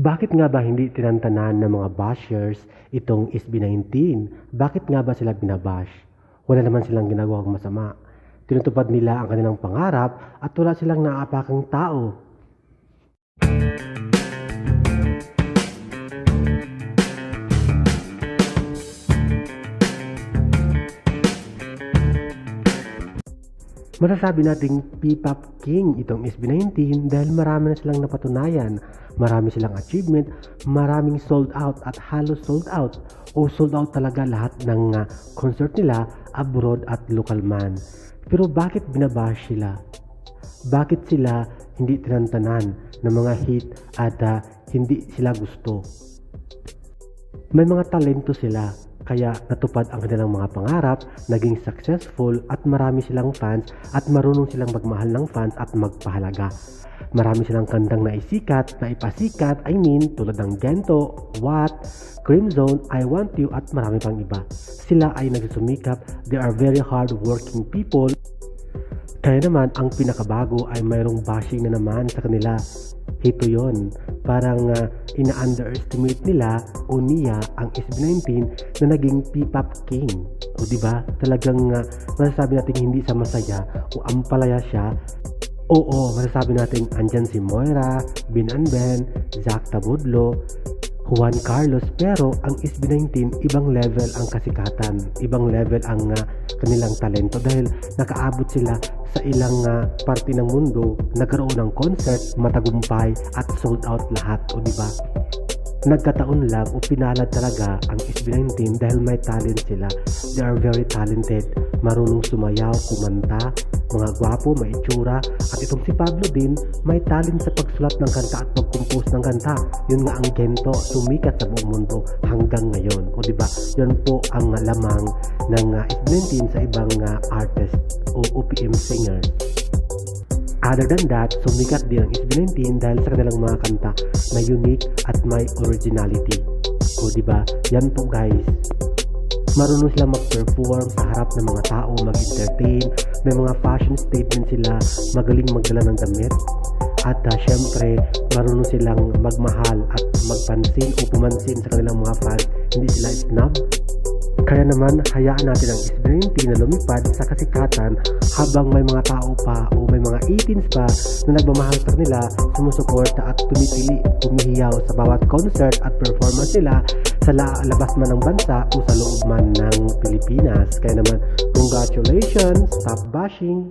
Bakit nga ba hindi tinantanan ng mga bashers itong SB19? Bakit nga ba sila binabash? Wala naman silang ginagawang masama. Tinutupad nila ang kanilang pangarap at wala silang naapakang tao. Masasabi nating P-Pop King itong SB19 dahil marami na silang napatunayan. Marami silang achievement, maraming sold out at halos sold out o sold out talaga lahat ng uh, concert nila abroad at local man. Pero bakit binabash sila? Bakit sila hindi tinantanan ng mga hit at uh, hindi sila gusto? May mga talento sila kaya natupad ang kanilang mga pangarap, naging successful at marami silang fans at marunong silang magmahal ng fans at magpahalaga. Marami silang kandang naisikat, naipasikat, I mean tulad ng Gento, What, Cream Zone, I Want You at marami pang iba. Sila ay nagsusumikap, they are very hard working people. Kaya naman ang pinakabago ay mayroong bashing na naman sa kanila. Ito yon parang uh, ina-underestimate nila o niya ang SB19 na naging P-pop king. O ba? Talagang uh, masasabi natin hindi sa masaya o ampalaya siya. Oo, masasabi natin andyan si Moira, Bin and Ben, Zach Tabudlo, Juan Carlos pero ang SB19 ibang level ang kasikatan, ibang level ang uh, kanilang talento dahil nakaabot sila sa ilang uh, parte ng mundo, nagkaroon ng concert, matagumpay at sold out lahat, o di ba? Nagkataon lang o pinalad talaga ang SB19 dahil may talent sila. They are very talented, marunong sumayaw, kumanta, mga gwapo, may itsura, at itong si Pablo din, may talent sa pagsulat ng kanta at pag-compose ng kanta. Yun nga ang gento, sumikat sa buong mundo hanggang ngayon. O di ba? Yun po ang lamang ng uh, SB19 sa ibang uh, artist o OPM singer. Other than that, sumikat din ang SB19 dahil sa kanilang mga kanta na unique at may originality. O ba? Yan po guys. Marunong sila mag-perform sa harap ng mga tao, mag-entertain, may mga fashion statement sila, magaling magdala ng damit. At uh, syempre, marunong silang magmahal at magpansin o pumansin sa kanilang mga fans. Hindi sila snob, kaya naman, hayaan natin ang SB19 na lumipad sa kasikatan habang may mga tao pa o may mga 18s pa na nagmamahal sa kanila, sumusuporta at tumipili, pumihiyaw sa bawat concert at performance nila sa labas man ng bansa o sa loob man ng Pilipinas. Kaya naman, congratulations, stop bashing!